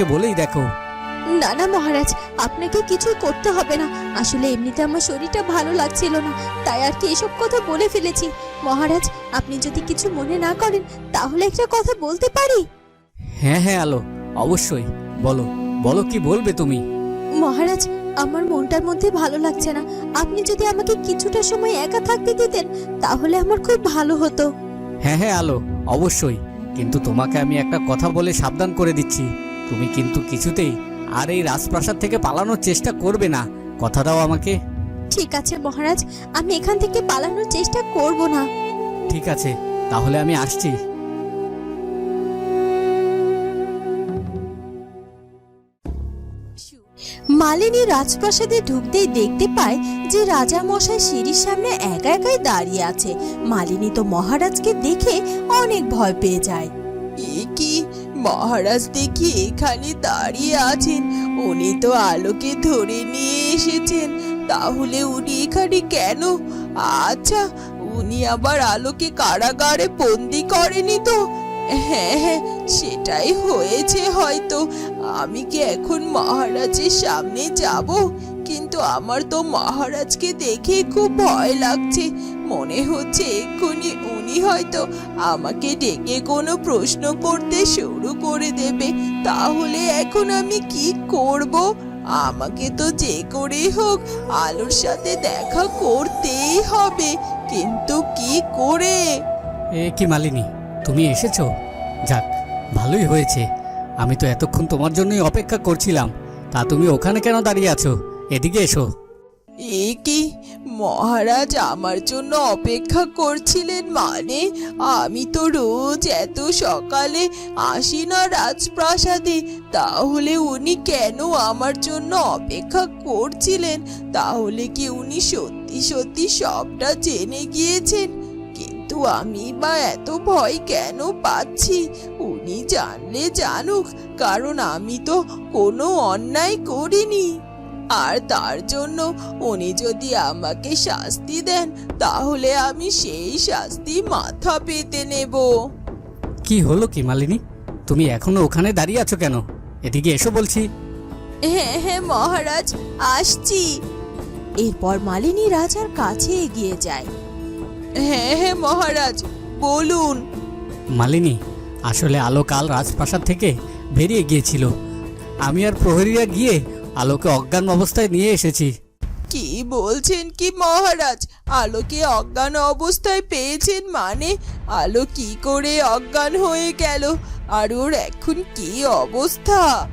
আমাকে বলেই দেখো। না না মহারাজ আপনাকে কিছুই করতে হবে না। আসলে এমনিতে আমার শরীরটা ভালো লাগছিল না তাই আর কি এসব কথা বলে ফেলেছি। মহারাজ আপনি যদি কিছু মনে না করেন তাহলে একটা কথা বলতে পারি? হ্যাঁ হ্যাঁ আলো অবশ্যই। বলো বলো কি বলবে তুমি? মহারাজ আমার মনটার মধ্যে ভালো লাগছে না। আপনি যদি আমাকে কিছুটা সময় একা থাকতে দিতেন তাহলে আমার খুব ভালো হতো। হ্যাঁ হ্যাঁ আলো অবশ্যই। কিন্তু তোমাকে আমি একটা কথা বলে সাবধান করে দিচ্ছি। তুমি কিন্তু কিছুতেই আর এই রাজপ্রাসাদ থেকে পালানোর চেষ্টা করবে না। কথা দাও আমাকে। ঠিক আছে মহারাজ। আমি এখান থেকে পালানোর চেষ্টা করব না। ঠিক আছে তাহলে আমি আসছি। মালিনী রাজপ্রাসাদে ঢুকতেই দেখতে পায় যে রাজা মশাই সিঁড়ির সামনে একা একাই দাঁড়িয়ে আছে। মালিনী তো মহারাজকে দেখে অনেক ভয় পেয়ে যায়। এ কি? মহারাজ দেখি এখানে দাঁড়িয়ে আছেন। উনি তো আলোকে ধরে নিয়ে এসেছেন। তাহলে উনি এখানে কেন? আচ্ছা উনি আবার আলোকে কারাগারে বন্দি করেনি তো? হ্যাঁ হ্যাঁ সেটাই হয়েছে হয়তো। আমি কি এখন মহারাজের সামনে যাব? কিন্তু আমার তো মহারাজকে দেখে খুব ভয় লাগছে। মনে হচ্ছে এক্ষুনি উনি হয়তো আমাকে ডেকে কোনো প্রশ্ন করতে শুরু করে দেবে। তাহলে এখন আমি কি করব? আমাকে তো যে করেই হোক আলোর সাথে দেখা করতেই হবে। কিন্তু কি করে? এ কি মালিনী তুমি এসেছ? যাক ভালোই হয়েছে। আমি তো এতক্ষণ তোমার জন্যই অপেক্ষা করছিলাম। তা তুমি ওখানে কেন দাঁড়িয়ে আছো? এদিকে এসো। এ কি? মহারাজ, আমার জন্য অপেক্ষা করছিলেন মানে? আমি তো রোজ এত সকালে আসি না রাজপ্রাসাদে। তাহলে উনি কেন আমার জন্য অপেক্ষা করছিলেন? তাহলে কি উনি সত্যি সত্যি সবটা জেনে গিয়েছেন? কিন্তু আমি বা এত ভয় কেন পাচ্ছি? উনি জানলে জানুক, কারণ আমি তো কোনো অন্যায় করিনি। আর তার জন্য উনি যদি আমাকে শাস্তি দেন তাহলে আমি সেই শাস্তি মাথা পেতে নেব। কি হলো কি মালিনী? তুমি এখনও ওখানে দাঁড়িয়ে আছো কেন? এদিকে এসো বলছি। হ্যাঁ হ্যাঁ মহারাজ আসছি। এরপর মালিনী রাজার কাছে এগিয়ে যায়। হ্যাঁ হ্যাঁ মহারাজ বলুন। মালিনী আসলে আলো কাল রাজপ্রাসাদ থেকে বেরিয়ে গিয়েছিল। আমি আর প্রহরীরা গিয়ে আলোকে অজ্ঞান অবস্থায় নিয়ে এসেছি। কি বলছেন কি মহারাজ? আলোকে অজ্ঞান অবস্থায় পেয়েছেন মানে? আলো কি করে অজ্ঞান হয়ে গেল? আর ওর এখন কি অবস্থা?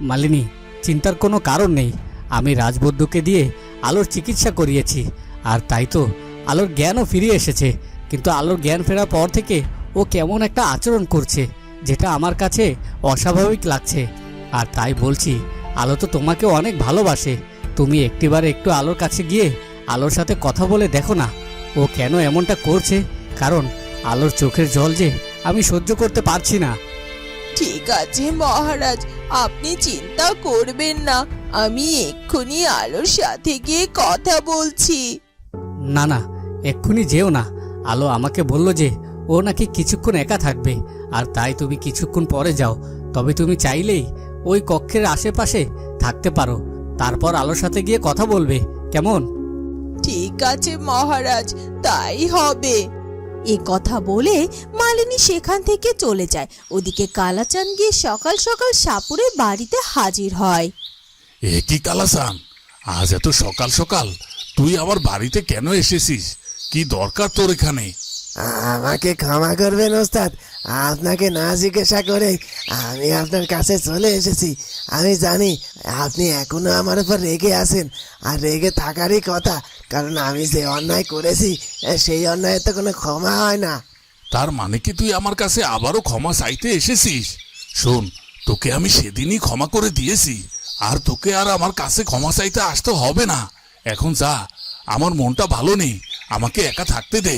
মালিনী চিন্তার কোনো কারণ নেই। আমি রাজবৈদ্যকে দিয়ে আলোর চিকিৎসা করিয়েছি। আর তাই তো আলোর জ্ঞানও ফিরে এসেছে। কিন্তু আলোর জ্ঞান ফেরার পর থেকে ও কেমন একটা আচরণ করছে যেটা আমার কাছে অস্বাভাবিক লাগছে। আর তাই বলছি আলো তো তোমাকে অনেক ভালোবাসে। তুমি একটিবার একটু আলোর কাছে গিয়ে আলোর সাথে কথা বলে দেখো না ও কেন এমনটা করছে? কারণ আলোর চোখের জল যে আমি সহ্য করতে পারছি না। ঠিক আছে মহারাজ আপনি চিন্তা করবেন না আমি এক্ষুনি আলোর সাথে গিয়ে কথা বলছি। না না এক্ষুনি যেও না। আলো আমাকে বলল যে ও নাকি কিছুক্ষণ একা থাকবে আর তাই তুমি কিছুক্ষণ পরে যাও। তবে তুমি চাইলেই ওই কক্ষের আশেপাশে থাকতে পারো। তারপর আলোর সাথে গিয়ে কথা বলবে কেমন? ঠিক আছে মহারাজ তাই হবে। এ কথা বলে মালিনী সেখান থেকে চলে যায়। ওদিকে কালাচান গিয়ে সকাল সকাল সাপুরের বাড়িতে হাজির হয়। এ কি কালাসান আজ এত সকাল সকাল। তুই আমার বাড়িতে কেন এসেছিস? কি দরকার তোর এখানে? আমাকে ক্ষমা করবেন ওস্তাদ। আপনাকে না জিজ্ঞাসা করে আমি আপনার কাছে চলে এসেছি। আমি জানি আপনি এখনও আমার উপর রেগে আছেন, আর রেগে থাকারই কথা, কারণ আমি যে অন্যায় করেছি সেই অন্যায়ের তো কোনো ক্ষমা হয় না। তার মানে কি তুই আমার কাছে আবারও ক্ষমা চাইতে এসেছিস? শোন, তোকে আমি সেদিনই ক্ষমা করে দিয়েছি, আর তোকে আর আমার কাছে ক্ষমা চাইতে আসতে হবে না। এখন যা, আমার মনটা ভালো নেই, আমাকে একা থাকতে দে।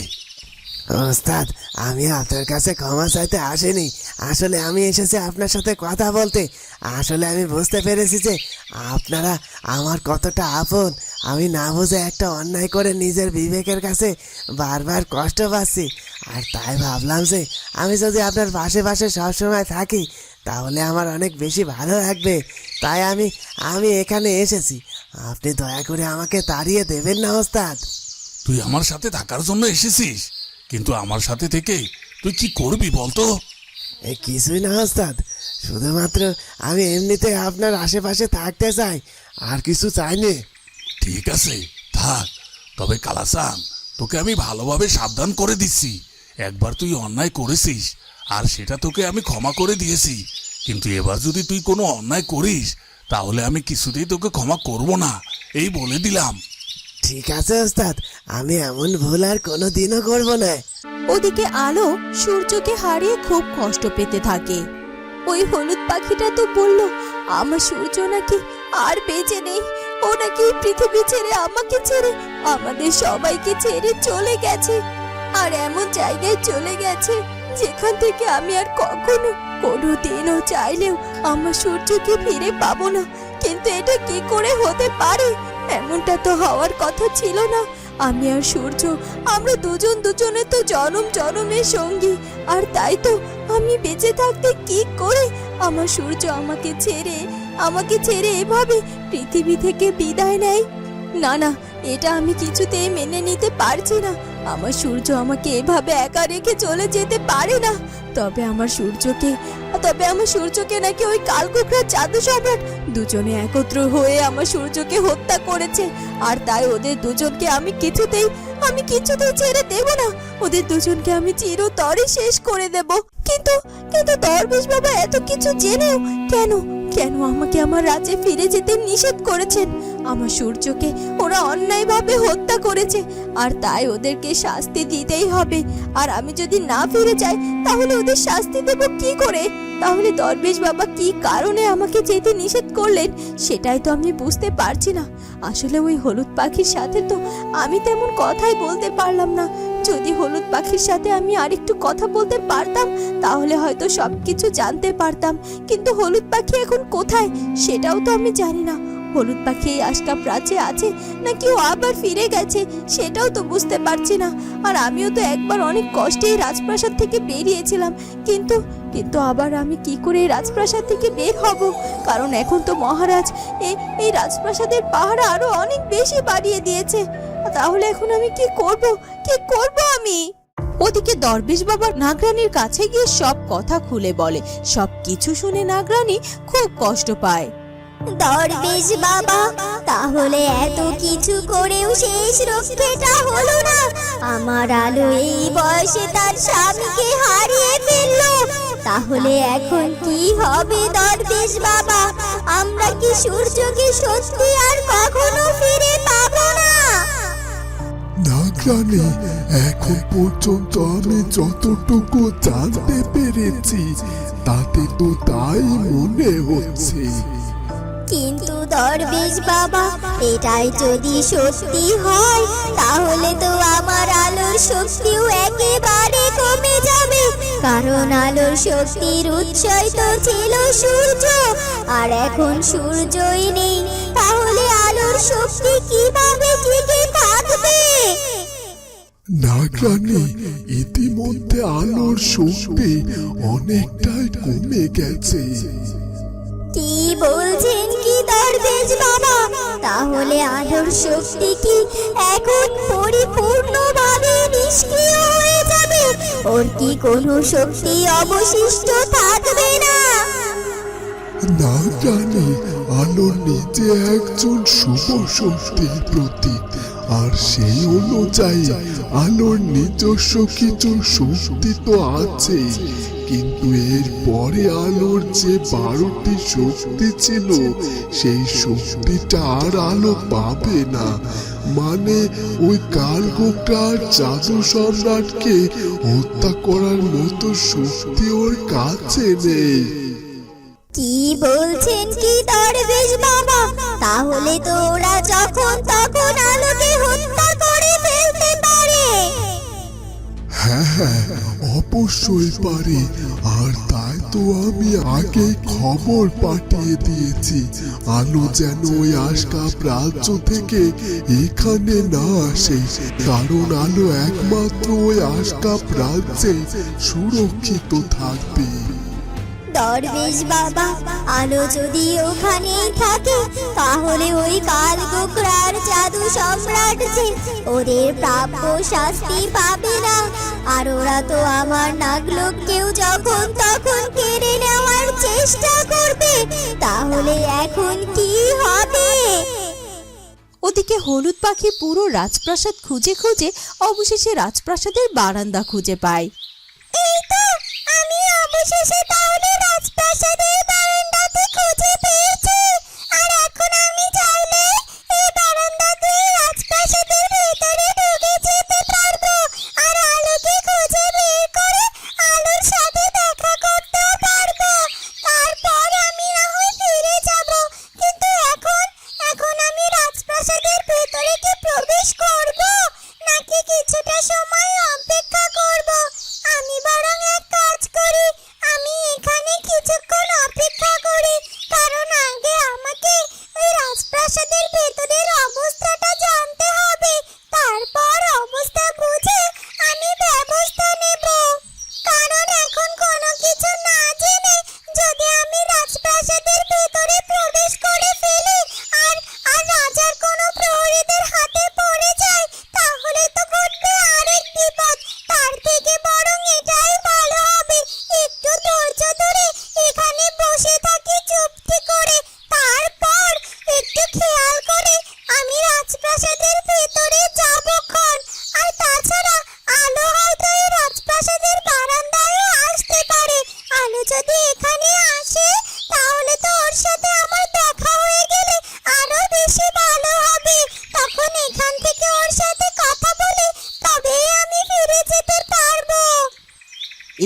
ওস্তাদ, আমি আপনার কাছে ক্ষমা চাইতে আসিনি। আসলে আমি এসেছি আপনার সাথে কথা বলতে। আসলে আমি বুঝতে পেরেছি যে আপনারা আমার কতটা আপন। আমি না বুঝে একটা অন্যায় করে নিজের বিবেকের কাছে বারবার কষ্ট পাচ্ছি। আর তাই ভাবলাম যে আমি যদি আপনার পাশে পাশে সবসময় থাকি, তাহলে আমার অনেক বেশি ভালো লাগবে। তাই আমি আমি এখানে এসেছি। আপনি দয়া করে আমাকে তাড়িয়ে দেবেন না, ওস্তাদ। তুই আমার সাথে থাকার জন্য এসেছিস? কিন্তু আমার সাথে থেকে তুই কি করবি বলতো? এই কিছুই না ওস্তাদ। শুধুমাত্র আমি এমনিতে আপনার আশেপাশে থাকতে চাই আর কিছু চাইনি ঠিক আছে থাক। তবে কালাসান তোকে আমি ভালোভাবে সাবধান করে দিচ্ছি। একবার তুই অন্যায় করেছিস আর সেটা তোকে আমি ক্ষমা করে দিয়েছি। কিন্তু এবার যদি তুই কোনো অন্যায় করিস তাহলে আমি কিছুতেই তোকে ক্ষমা করব না। এই বলে দিলাম। ঠিক আছে, ওস্তাদ। আমি এমন ভুল আর কোনো দিনও করব না। ওদিকে আলো সূর্যকে হারিয়ে খুব কষ্ট পেতে থাকে। ওই হলুদ পাখিটা তো বলল, আমার সূর্য নাকি আর বেঁচে নেই। ও নাকি পৃথিবী ছেড়ে আমাকে ছেড়ে, আমাদের সবাইকে ছেড়ে চলে গেছে। আর এমন জায়গায় চলে গেছে, যেখান থেকে আমি আর কখনো কোনো দিনও চাইলেও আমার সূর্যকে ফিরে পাবো না। কিন্তু এটা কি করে হতে পারে? এমনটা তো হওয়ার কথা ছিল না। আমি আর সূর্য, আমরা দুজন দুজনে তো জনম জনমের সঙ্গী। আর তাই তো আমি বেঁচে থাকতে কি করে? আমার সূর্য আমাকে ছেড়ে আমাকে ছেড়ে এভাবে পৃথিবী থেকে বিদায় নেয়? না না এটা আমি কিছুতেই মেনে নিতে পারছি না। আমার সূর্য আমাকে এভাবে একা রেখে চলে যেতে পারে না। তবে আমার সূর্যকে, তবে আমার সূর্যকে নাকি ওই কালকুকরার জাদু সম্রাট দুজনে একত্র হয়ে আমার সূর্যকে হত্যা করেছে। আর তাই ওদের দুজনকে আমি কিছুতেই আমি কিছুতেই ছেড়ে দেব না। ওদের দুজনকে আমি চিরতরে শেষ করে দেব। কিন্তু কিন্তু দরবেশ বাবা এত কিছু জেনেও কেন কেন আমাকে আমার রাজ্যে ফিরে যেতে নিষেধ করেছেন? আমার সূর্যকে ওরা অন্যায়ভাবে হত্যা করেছে, আর তাই ওদেরকে শাস্তি দিতেই হবে। আর আমি যদি না ফিরে যাই, তাহলে ওদের শাস্তি দেব কি করে? তাহলে দরবেশ বাবা কি কারণে আমাকে যেতে নিষেধ করলেন, সেটাই তো আমি বুঝতে পারছি না। আসলে ওই হলুদ পাখির সাথে তো আমি তেমন কথাই বলতে পারলাম না। যদি হলুদ পাখির সাথে আমি আরেকটু কথা বলতে পারতাম, তাহলে হয়তো সবকিছু জানতে পারতাম। কিন্তু হলুদ পাখি এখন কোথায়? সেটাও তো আমি জানি না। হলুদ পাখি এই আশকা প্রাচে আছে, নাকি ও আবার ফিরে গেছে? সেটাও তো বুঝতে পারছি না। আর আমিও তো একবার অনেক কষ্টে এই রাজপ্রাসাদ থেকে বেরিয়েছিলাম। কিন্তু কিন্তু আবার আমি কি করে এই রাজপ্রাসাদ থেকে বের হব? কারণ এখন তো মহারাজ এই রাজপ্রাসাদের পাহারা আরও অনেক বেশি বাড়িয়ে দিয়েছে। তাহলে এখন আমি কি করব? কি করব? ওদিকে দরবেশ বাবা নাগরানির কাছে গিয়ে সব কথা খুলে বলে। সব কিছু শুনে নাগরানি খুব কষ্ট পায়। দরবেশ বাবা, তাহলে এত কিছু করেও শেষ রক্ষেটা হলো না। আমার আলো এই বয়সে তার স্বামীকে হারিয়ে ফেলল। তাহলে এখন কি হবে দরবেশ বাবা? আমরা কি সূর্যকে সত্যি আর কখনো ফিরে পাবো নাগরানি এখন পর্যন্ত আমি যতটুকু জানতে পেরেছি, তাতে তো তাই মনে হচ্ছে। কিন্তু দরবেশ বাবা, এটাই যদি সত্যি হয়, তাহলে তো আমার আলোর শক্তিও একেবারে কমে যাবে। কারণ আলোর শক্তির উৎসই তো ছিল সূর্য, আর এখন সূর্যই নেই, তাহলে আলোর শক্তি কীভাবে টিকে থাকবে? নাগরানি ইতিমধ্যে আলোর শক্তি অনেকটাই কমে গেছে। কি বলছেন কি দরবেশ বাবা? তাহলে আলোর শক্তি কি এখন পরিপূর্ণভাবে নিষ্ক্রিয় হয়ে যাবে? ওর কি কোনো শক্তি অবশিষ্ট থাকবে না? নাগরানি আলো নিজে একজন শুভ শক্তির প্রতীক। আর সেই অনুযায়ী আলোর নিজস্ব কিছু শক্তি তো আছে। কিন্তু এর পরে আলোর যে বারোটি শক্তি ছিল, সেই শক্তিটা আর আলো পাবে না। মানে ওই কালগোটার জাদু সম্রাটকে হত্যা করার মতো শক্তি ওর কাছে নেই। কি বলছেন কি দরবেশ বাবা? তাহলে তো ওরা যখন তখন আলোকে হত্যা করে ফেলতে পারে। হ্যাঁ হ্যাঁ অবশ্যই পারে। আর তাই তো আমি আগে খবর পাঠিয়ে দিয়েছি। আলো যেন ওই আশকাপ রাজ্য থেকে এখানে না আসে। কারণ আলো একমাত্র ওই আশকাপ রাজ্যে সুরক্ষিত থাকবে। দরবেশ বাবা, আলো যদি ওখানেই থাকে, তাহলে ওই কাল গোকরার জাদু সম্রাট যে ওদের প্রাপ্য শাস্তি পাবে না। আর ওরা তো আমার নাগলোককেও যখন তখন কেড়ে নেওয়ার চেষ্টা করবে, তাহলে এখন কি হবে? ওদিকে হলুদ পাখি পুরো রাজপ্রাসাদ খুঁজে খুঁজে অবশেষে রাজপ্রাসাদের বারান্দা খুঁজে পায়। অবশেষে তাহলে রাজপ্রাসাদের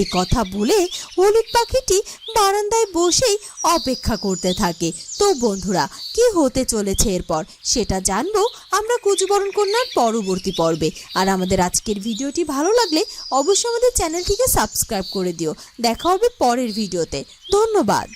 এ কথা বলে হলুদ পাখিটি বারান্দায় বসেই অপেক্ষা করতে থাকে। তো বন্ধুরা, কি হতে চলেছে এরপর? সেটা জানব আমরা কুচবরণ কন্যার পরবর্তী পর্বে। আর আমাদের আজকের ভিডিওটি ভালো লাগলে অবশ্যই আমাদের চ্যানেলটিকে সাবস্ক্রাইব করে দিও। দেখা হবে পরের ভিডিওতে। ধন্যবাদ।